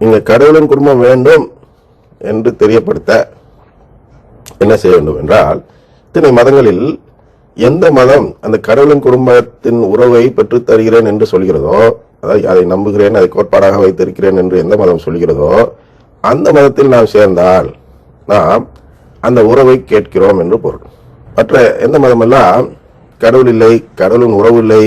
இங்க கடவுளின் குடும்பம் வேண்டும் என்று தெரியப்படுத்த என்ன செய்ய வேண்டும் என்றால் இத்தனை மதங்களில் எந்த மதம் அந்த கடவுளின் குடும்பத்தின் உறவை பெற்றுத் தருகிறேன் என்று சொல்கிறதோ அதாவது அதை நம்புகிறேன் அதை கோட்பாடாக வைத்திருக்கிறேன் என்று எந்த மதம் சொல்கிறதோ அந்த மதத்தில் நாம் சேர்ந்தால் நாம் அந்த உறவை கேட்கிறோம் என்று பொருள். மற்ற எந்த மதமெல்லாம் கடவுள் இல்லை கடவுளின் உறவு இல்லை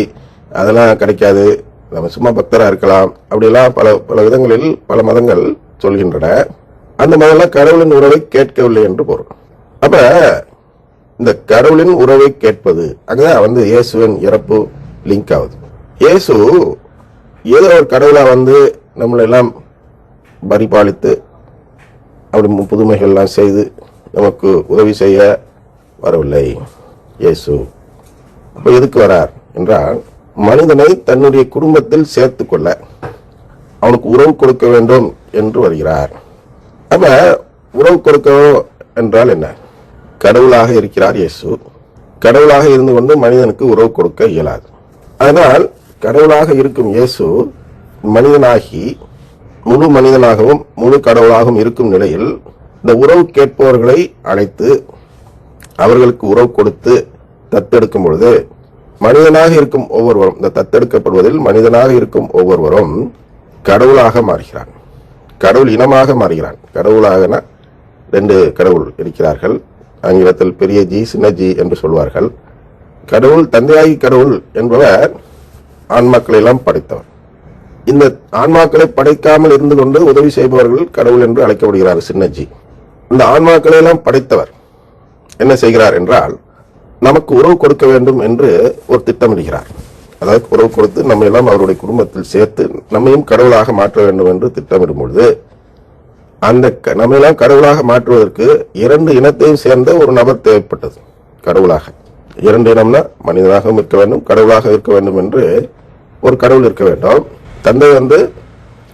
அதெல்லாம் கிடைக்காது. நம்ம சும்மா பக்தராக இருக்கலாம். அப்படிலாம் பல பல விதங்களில் பல மதங்கள் சொல்கின்றன. அந்த மதம்லாம் கடவுளின் உறவை கேட்கவில்லை என்று பொருள். அப்ப இந்த கடவுளின் உறவை கேட்பது அங்கதான் வந்து இயேசுவின் இறப்பு லிங்க் ஆகுது. இயேசு ஏதோ ஒரு கடவுளா வந்து நம்மளை எல்லாம் பரிபாலித்து அப்படி புதுமைகள்லாம் செய்து நமக்கு உதவி செய்ய வரவில்லை. இயேசு. அப்ப எதுக்கு வரார்? என்றால் மனிதனை தன்னுடைய குடும்பத்தில் சேர்த்து கொள்ள அவனுக்கு உறவு கொடுக்க வேண்டும் என்று வருகிறார். அப்ப உறவு கொடுக்க என்றால் என்ன? கடவுளாக இருக்கிறார் இயேசு. கடவுளாக இருந்து கொண்டு மனிதனுக்கு உறவு கொடுக்க இயலாது. அதனால் கடவுளாக இருக்கும் இயேசு மனிதனாகி முழு மனிதனாகவும் முழு கடவுளாகவும் இருக்கும் நிலையில் இந்த உறவு கேட்பவர்களை அழைத்து அவர்களுக்கு உறவு கொடுத்து தத்தெடுக்கும் பொழுது மனிதனாக இருக்கும் ஒவ்வொருவரும் இந்த தத்தெடுக்கப்படுவதில் மனிதனாக இருக்கும் ஒவ்வொருவரும் கடவுளாக மாறுகிறான். கடவுள் இனமாக மாறுகிறான். கடவுளாகனா ரெண்டு கடவுள் இருக்கிறார்கள். ஆங்கிலத்தில் பெரிய ஜி சின்ன ஜி என்று சொல்வார்கள். கடவுள் தந்தையாகி கடவுள் என்பவர் ஆன்மாக்களை எல்லாம் படைத்தவர். இந்த ஆன்மாக்களை படைக்காமல் இருந்து கொண்டு உதவி செய்பவர்கள் கடவுள் என்று அழைக்கப்படுகிறார் சின்னஜி இந்த ஆன்மாக்களை எல்லாம் படைத்தவர். என்ன செய்கிறார் என்றால் நமக்கு உறவு கொடுக்க வேண்டும் என்று ஒரு திட்டமிடுகிறார். அதாவது உறவு கொடுத்து நம்ம எல்லாம் அவருடைய குடும்பத்தில் சேர்த்து நம்மையும் கடவுளாக மாற்ற வேண்டும் என்று திட்டமிடும் பொழுது அந்த க- நம்ம எல்லாம் கடவுளாக மாற்றுவதற்கு இரண்டு இனத்தையும் சேர்ந்த ஒரு நபர் தேவைப்பட்டது கடவுளாக. இரண்டு இனம்னா மனிதனாகவும் இருக்க வேண்டும் கடவுளாக இருக்க வேண்டும் என்று ஒரு கடவுள் இருக்க வேண்டும். தந்தை வந்து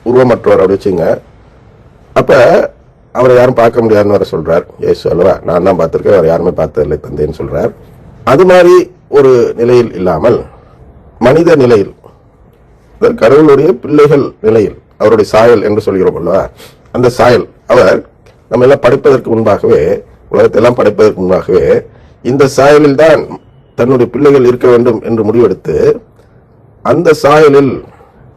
உருவமற்றவர் அப்படி வச்சுங்க. அப்ப அவரை யாரும் பார்க்க முடியாதுன்னு வர சொல்றார். ஏசு அல்லவா நான் தான் பார்த்திருக்கேன் அவர் யாருமே பார்த்ததில்லை தந்தைன்னு சொல்றார். அது மாதிரி ஒரு நிலையில் இல்லாமல் மனித நிலையில் கடவுளுடைய பிள்ளைகள் நிலையில் அவருடைய சாயல் என்று சொல்கிறோம் அல்லவா? அந்த சாயல் அவர் நம்ம எல்லாம் படைப்பதற்கு முன்பாகவே உலகத்தை எல்லாம் படைப்பதற்கு முன்பாகவே இந்த சாயலில் தான் தன்னுடைய பிள்ளைகள் இருக்க வேண்டும் என்று முடிவெடுத்து அந்த சாயலில்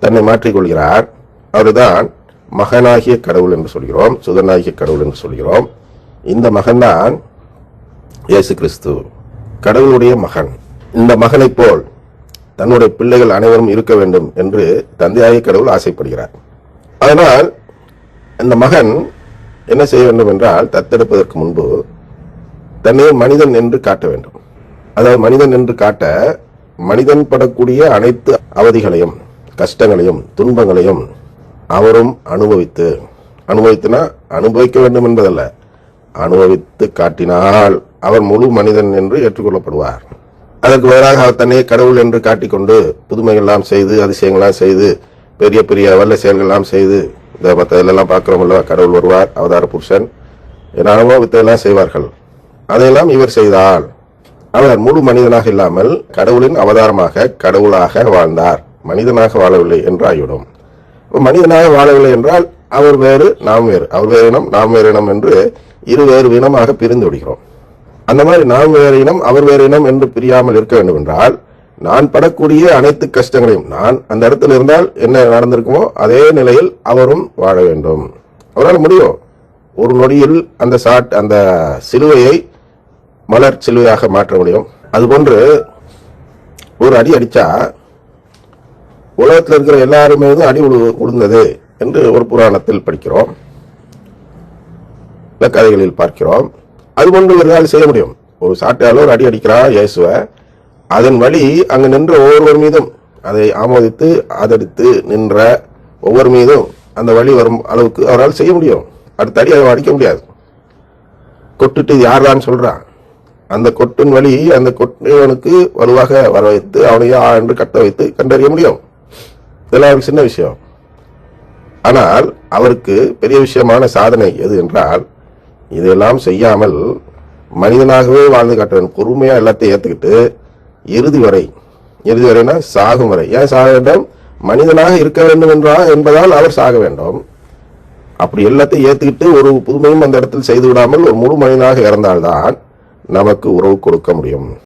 தன்னை மாற்றிக்கொள்கிறார் அவர்தான் மகனாகிய கடவுள் என்று சொல்கிறோம் சுதனாகிய கடவுள் என்று சொல்கிறோம். இந்த மகன்தான் இயேசு கிறிஸ்து. கடவுளுடைய மகன். இந்த மகனைப் போல் தன்னுடைய பிள்ளைகள் அனைவரும் இருக்க வேண்டும் என்று தந்தையாகிய கடவுள் ஆசைப்படுகிறார். அதனால் அந்த மகன் என்ன செய்ய வேண்டும் என்றால் தத்தெடுப்பதற்கு முன்பு தன்னை மனிதன் என்று காட்ட வேண்டும். அதாவது மனிதன் என்று காட்ட மனிதன் படக்கூடிய அனைத்து அவதிகளையும் கஷ்டங்களையும் துன்பங்களையும் அவரும் அனுபவித்து அனுபவித்துனா அனுபவிக்க வேண்டும் என்பதல்ல. அனுபவித்து காட்டினால் அவர் முழு மனிதன் என்று ஏற்றுக்கொள்ளப்படுவார். அதற்கு வேறாக அவர் தன்னையே கடவுள் என்று காட்டிக்கொண்டு புதுமைகள்லாம் செய்து அதிசயங்கள்லாம் செய்து பெரிய பெரிய வல்ல செயல்கள்லாம் செய்து இந்த மற்ற இதெல்லாம் கடவுள் வருவார் அவதார புருஷன் என்னென்னமோ வித்தையெல்லாம் செய்வார்கள். அதையெல்லாம் இவர் செய்தால் அவர் முழு மனிதனாக இல்லாமல் கடவுளின் அவதாரமாக கடவுளாக வாழ்ந்தார். மனிதனாக வாழவில்லை என்று ஆகிவிடும் மனிதனாக வாழவில்லை என்றால் அவர் வேறு நாம் வேறு. அவர் வேறு இனம் நாம் வேறு இனம் என்று இரு வேறு இனமாக பிரிந்து விடுகிறோம். அந்த மாதிரி நான் வேறு இனம் அவர் வேறு இனம் என்று பிரியாமல் இருக்க வேண்டும் என்றால் நான் படக்கூடிய அனைத்து கஷ்டங்களையும் நான் அந்த இடத்துல இருந்தால் என்ன நடந்திருக்குமோ அதே நிலையில் அவரும் வாழ வேண்டும். அவரால் முடியும் ஒரு நொடியில் அந்த சாட் அந்த சிலுவையை மலர் சிலுவையாக மாற்ற முடியும். அதுபோன்று ஒரு அடி அடிச்சா உலகத்தில் இருக்கிற எல்லாருமே வந்து அடி உழு உழுந்தது என்று ஒரு புராணத்தில் படிக்கிறோம். இந்த கதைகளில் பார்க்கிறோம். அது கொண்டு இவர்களால் செய்ய முடியும். ஒரு சாட்டையால் ஒரு அடி அடிக்கிறான் இயேசுவ அதன் வழி அங்கு நின்ற ஒவ்வொருவர் மீதும் அதை ஆமோதித்து ஆதரித்து நின்ற ஒவ்வொரு மீதும் அந்த வழி வரும் அளவுக்கு அவரால் செய்ய முடியும். அடுத்த அடி அவன் அடிக்க முடியாது. கொட்டுட்டு இது யார்தான் சொல்றான் அந்த கொட்டின் வழி அந்த கொட்டினவனுக்கு வலுவாக வர வைத்து அவனையே ஆ என்று கட்ட வைத்து கண்டறிய முடியும். இதெல்லாம் ஒரு சின்ன விஷயம். ஆனால் அவருக்கு பெரிய விஷயமான சாதனை எது என்றால் இதெல்லாம் செய்யாமல் மனிதனாகவே வாழ்ந்து காட்ட வேண்டும் பொறுமையா எல்லாத்தையும் ஏத்துக்கிட்டு இறுதி வரை இறுதி வரைனா சாகும் வரை. ஏன் சாக வேண்டும்? மனிதனாக இருக்க வேண்டும் என்றா என்பதால் அவர் சாக வேண்டும். அப்படி எல்லாத்தையும் ஏத்துக்கிட்டு ஒரு புதுமையும் அந்த இடத்தில் செய்து விடாமல் ஒரு முழு மனிதனாக இறந்தால்தான் நமக்கு உறவு கொடுக்க முடியும்.